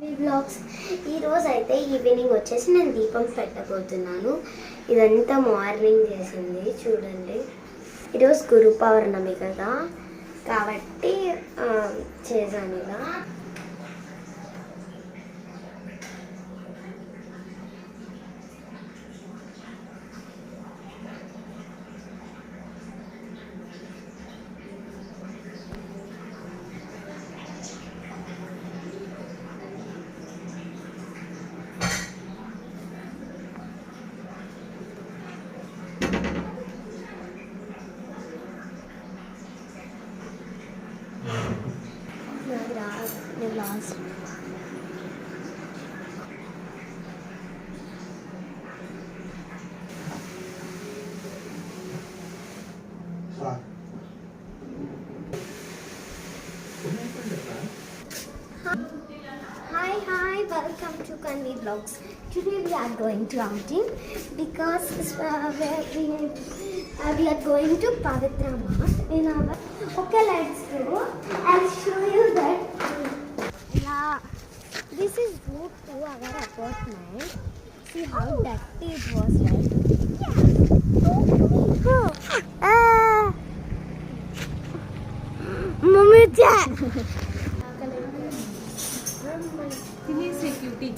Blogs. ఈరోజు అయితే evening వచ్చేసి నేను దీపం పెట్టబోతున్నాను. ఇదంతా మార్నింగ్ చేసింది చూడండి. ఈరోజు గురు పౌర్ణమి కదా. కాబట్టి చేశాను ఇలా. gitmeleri last. Hi, hi, welcome to Kandi Vlogs. Today we are going to outing because uh, we, uh, we are going to Pavitra Math in our... Okay, let's go. I'll show you that This is Route 2, our apartment. See how oh. dirty it was, right? Yeah. Don't go. Uh, Mommy, Dad. Can you say cutie?